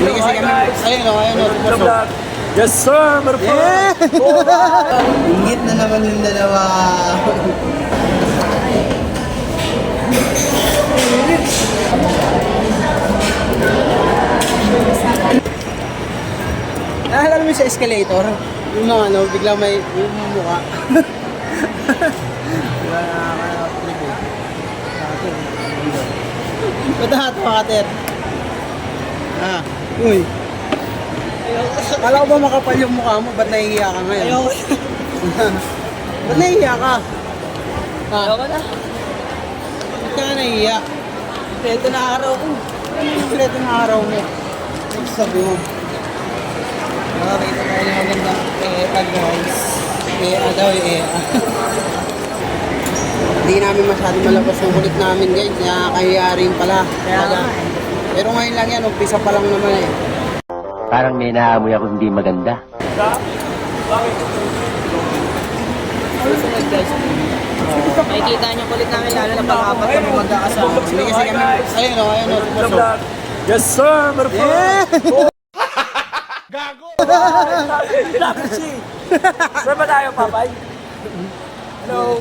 Kasi kami, ayun o, ayun o, vlog. Yes sir, meron pa. Ingit na naman yung dalawa. Naalala mo sa escalator? Yung mga ano, biglang may yung mukha. Wala nakaka-trip eh. Ba't nakatawa ka, Ter? Ah, uy. Kala ko ba makapal yung mukha mo? Ba't nahihiya ka ngayon? Ayoko. Ba't nahihiya ka? Ha? Ayoko na. Ba't ka nahihiya? Ito na araw ko. Kompleto ng araw mo. Ano sabi mo? Nakakita ko yung maganda. Eh, guys. Eh, ah daw eh. ah. Hindi namin masyado malabas ng kulit namin guys. Nakakahiya rin pala. Kaya Talaga. Pero ngayon lang yan, umpisa pa lang naman eh. Parang may naamoy ako hindi maganda. Guys. Makikita niyo kulit namin lalo na pag-apat kami magkakasama. Hindi kasi kami, ayun o, ayun o, vlog. Yes sir, meron pa. Gago! Saan ba tayo, Papay? Hello?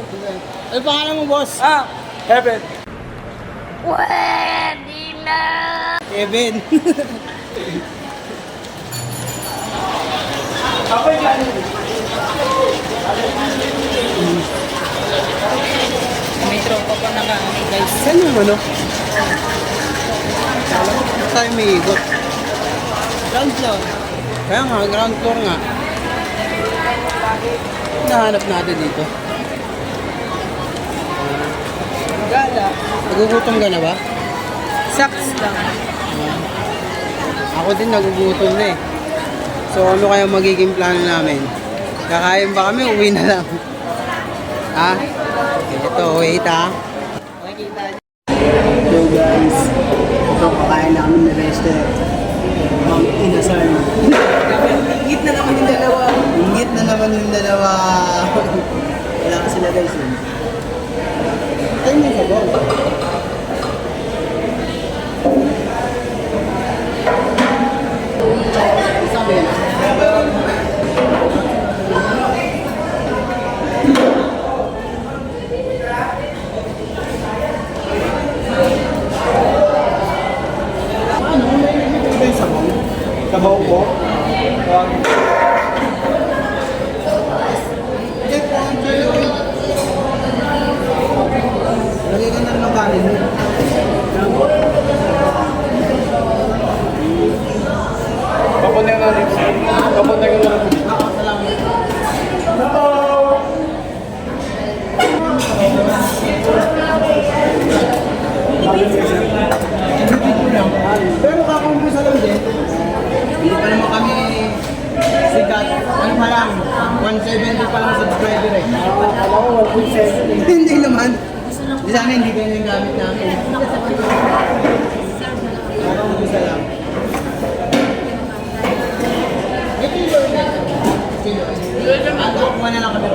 Ano pangalan mo, boss? Ah, Heaven. Kevin. May tropa pa na kami guys. Saan yung ano? Kala ko, tayo may igot? Ground floor. Kaya nga, ground floor nga. Nahanap natin dito. Gala. Nagugutom ka na ba? Saks lang. Ako din nagugutom na eh. So ano kaya magiging plano namin? Kakain ba kami? Uwi na lang. Ha? Ito, wait ha. Hello guys. Ito, kakain na kami ni Lester. Mang inasal. Ingit na naman yung dalawa. Ingit na naman yung dalawa. Wala ka sila guys eh. Sabaw po? Lagay ka na ng kanin mo. Papunta ka na rin. Papunta ka na rin. Pero kakumpusa lang din. Hindi pa naman kami sikat. Ano pa lang? 170 pa lang subscriber eh. Alam ko, 1.7. hindi naman. Di sana hindi ganyan yung gamit namin. Kakumpusa lang. Ito yung Lord ito. Sino? Ah, kukuha na kami.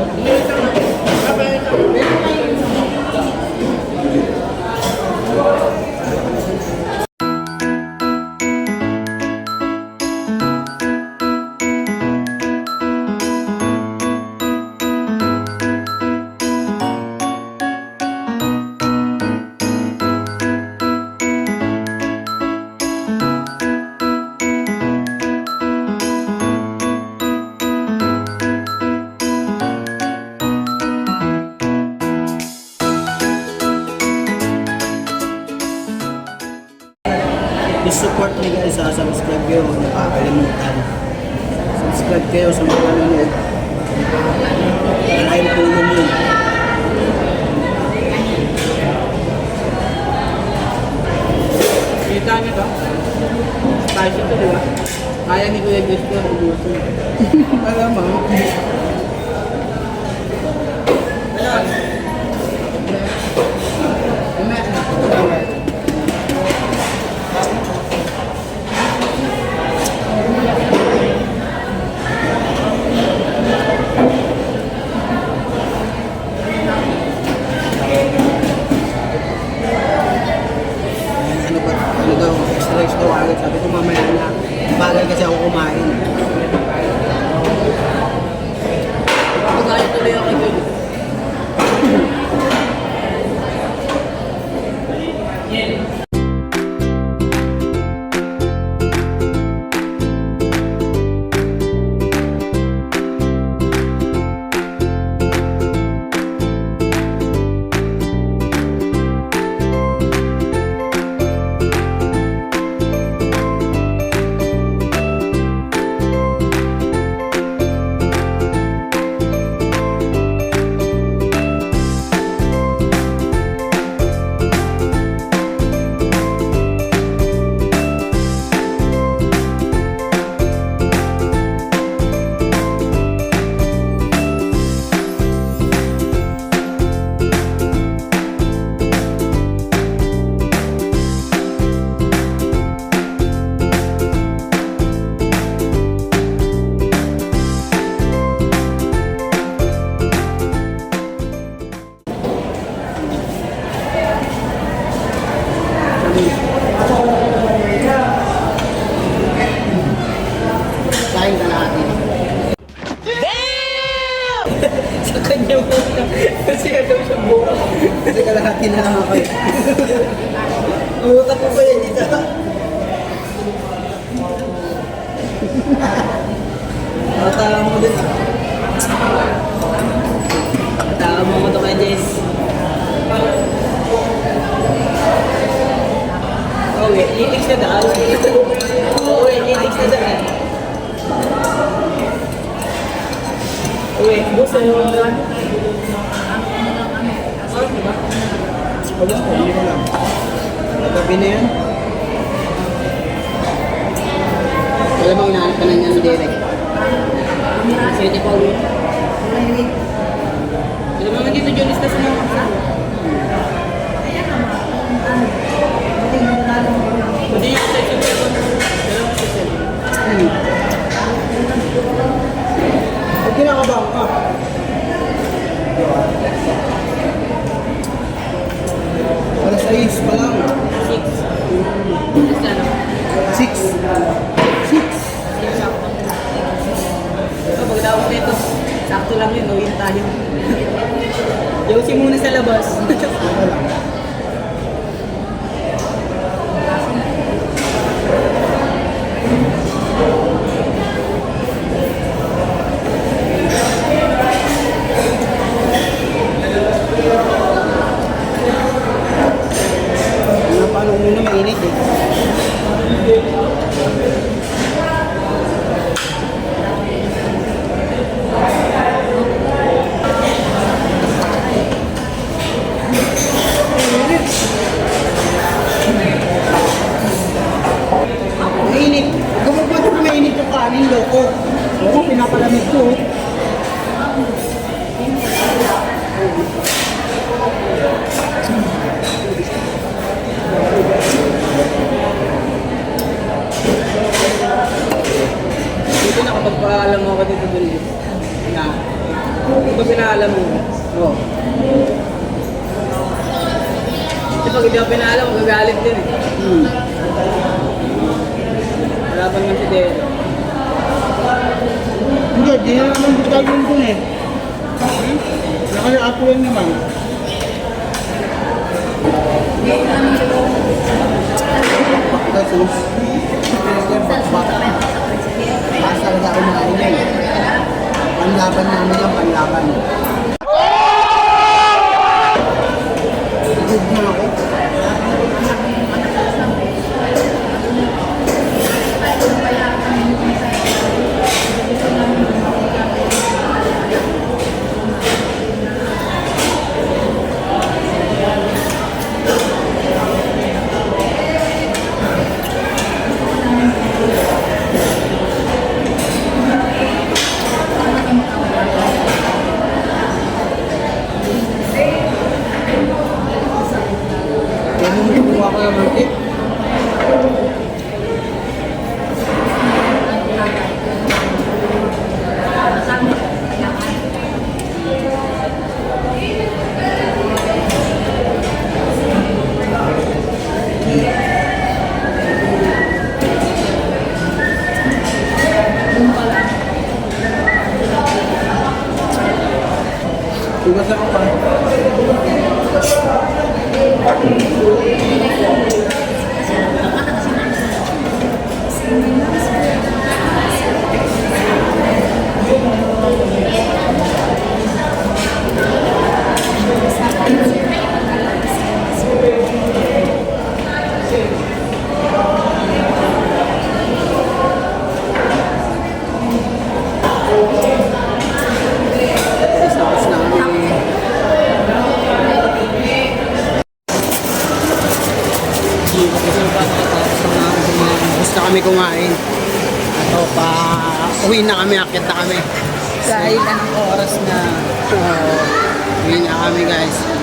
Support niyo guys sa subscribe kayo huwag niyo kakalimutan. Subscribe kayo sa mga nanonood malaking tulong yun kita niyo to? Spicy to di ba? Kaya ni Kuya Gusto ubusin alam mo Matawa mo din. Matawa mo ko to kay Jess. Oh, wait. Litix na daan. Oh, wait. Litix na daan. Oh, wait. Gusto mo Wala, hindi ko lang. Gabi na yan. Alam mo, hinahanap ka na niya sa direct. Pwede pa uwi. Alam mo naman dito, Jonas, na sa Pwede yung sa isang pero dalawa sa isang. Hmm. Ba't kinakabahan ka? Alas 6 pa lang. Six. Basta ano? 6. 6. Sakto. Oh, pagkatapos nito, sakto lang yun, tayo. Yosi muna sa labas. Ano paano muna mainit eh. Mainit. Gumagod ko mainit yung kanin, loko. Oo, pinapalamig ko. oh. Dito dun. Na. Ito pinaalam mo. Oo. Kasi pag hindi ako pinaalam, magagalit din eh. Hmm. Pa naman si Dero. Hindi, di na naman yung dun eh. Nakaya ako yan naman. Bakit ano? Basta talaga ako mga yan. Panlaban namin kumain. Ito pa, uwi na kami, akit na kami. Dahil anong oras na. Uh, uwi na kami guys.